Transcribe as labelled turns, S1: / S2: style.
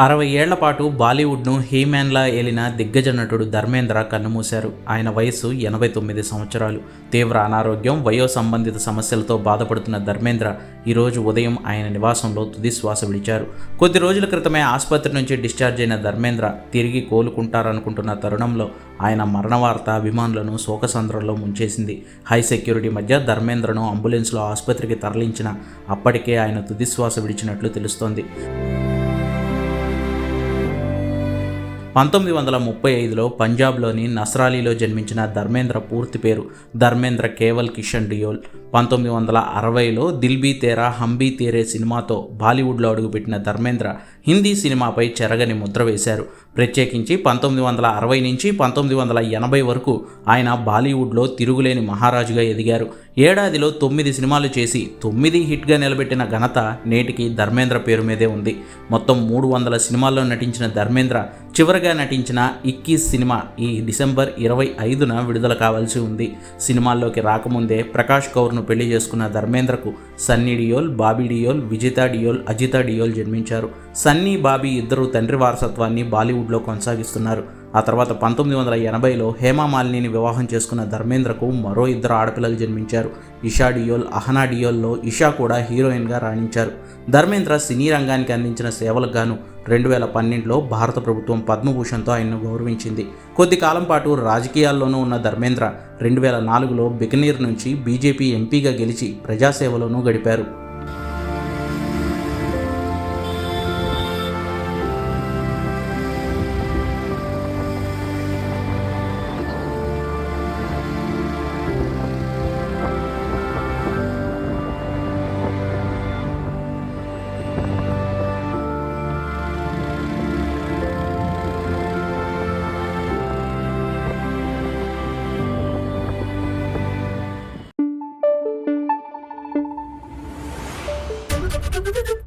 S1: అరవై ఏళ్ళ పాటు బాలీవుడ్ను హీమ్యాన్లా ఏలిన దిగ్గజ నటుడు ధర్మేంద్ర కన్నుమూశారు. ఆయన వయస్సు ఎనభై తొమ్మిది సంవత్సరాలు. తీవ్ర అనారోగ్యం వయో సంబంధిత సమస్యలతో బాధపడుతున్న ధర్మేంద్ర ఈరోజు ఉదయం ఆయన నివాసంలో తుది శ్వాస విడిచారు. కొద్ది రోజుల క్రితమే ఆసుపత్రి నుంచి డిశ్చార్జ్ అయిన ధర్మేంద్ర తిరిగి కోలుకుంటారనుకుంటున్న తరుణంలో ఆయన మరణవార్త అభిమానులను శోకసంద్రంలో ముంచేసింది. హై సెక్యూరిటీ మధ్య ధర్మేంద్రను అంబులెన్స్లో ఆసుపత్రికి తరలించిన అప్పటికే ఆయన తుదిశ్వాస విడిచినట్లు తెలుస్తోంది. పంతొమ్మిది వందల ముప్పై ఐదులో పంజాబ్లోని నస్రాలీలో జన్మించిన ధర్మేంద్ర పూర్తి పేరు ధర్మేంద్ర కేవల్ కిషన్ డియోల్. పంతొమ్మిది వందల అరవైలో దిల్బీ తేరా హంబీ తేరే సినిమాతో బాలీవుడ్లో అడుగుపెట్టిన ధర్మేంద్ర హిందీ సినిమాపై చెరగని ముద్ర వేశారు. ప్రత్యేకించి పంతొమ్మిది వందల అరవై నుంచి పంతొమ్మిది వందల ఎనభై వరకు ఆయన బాలీవుడ్లో తిరుగులేని మహారాజుగా ఎదిగారు. ఏడాదిలో తొమ్మిది సినిమాలు చేసి తొమ్మిది హిట్గా నిలబెట్టిన ఘనత నేటికి ధర్మేంద్ర పేరు మీదే ఉంది. మొత్తం మూడు వందల సినిమాల్లో నటించిన ధర్మేంద్ర చివరిగా నటించిన ఇక్కీస్ సినిమా ఈ డిసెంబర్ ఇరవై ఐదున విడుదల కావాల్సి ఉంది. సినిమాల్లోకి రాకముందే ప్రకాష్ కౌర్ను పెళ్ళి చేసుకున్న ధర్మేంద్రకు సన్నీ డియోల్ బాబీ డియోల్ విజితా డియోల్ అజితా డియోల్ జన్మించారు. సన్నీ బాబీ ఇద్దరు తండ్రి వారసత్వాన్ని బాలీవుడ్లో కొనసాగిస్తున్నారు. ఆ తర్వాత పంతొమ్మిది వందల ఎనభైలో హేమా మాలినిని వివాహం చేసుకున్న ధర్మేంద్రకు మరో ఇద్దరు ఆడపిల్లలు జన్మించారు. ఇషా డియోల్ అహనా డియోల్లో ఇషా కూడా హీరోయిన్గా రాణించారు. ధర్మేంద్ర సినీ రంగానికి అందించిన సేవలకు గాను రెండు వేల పన్నెండులో భారత ప్రభుత్వం పద్మభూషణ్తో ఆయన్ను గౌరవించింది. కొద్ది కాలం పాటు రాజకీయాల్లోనూ ఉన్న ధర్మేంద్ర రెండు వేల నాలుగులో బికనీర్ నుంచి బీజేపీ ఎంపీగా గెలిచి ప్రజాసేవలోనూ గడిపారు.
S2: Thank you.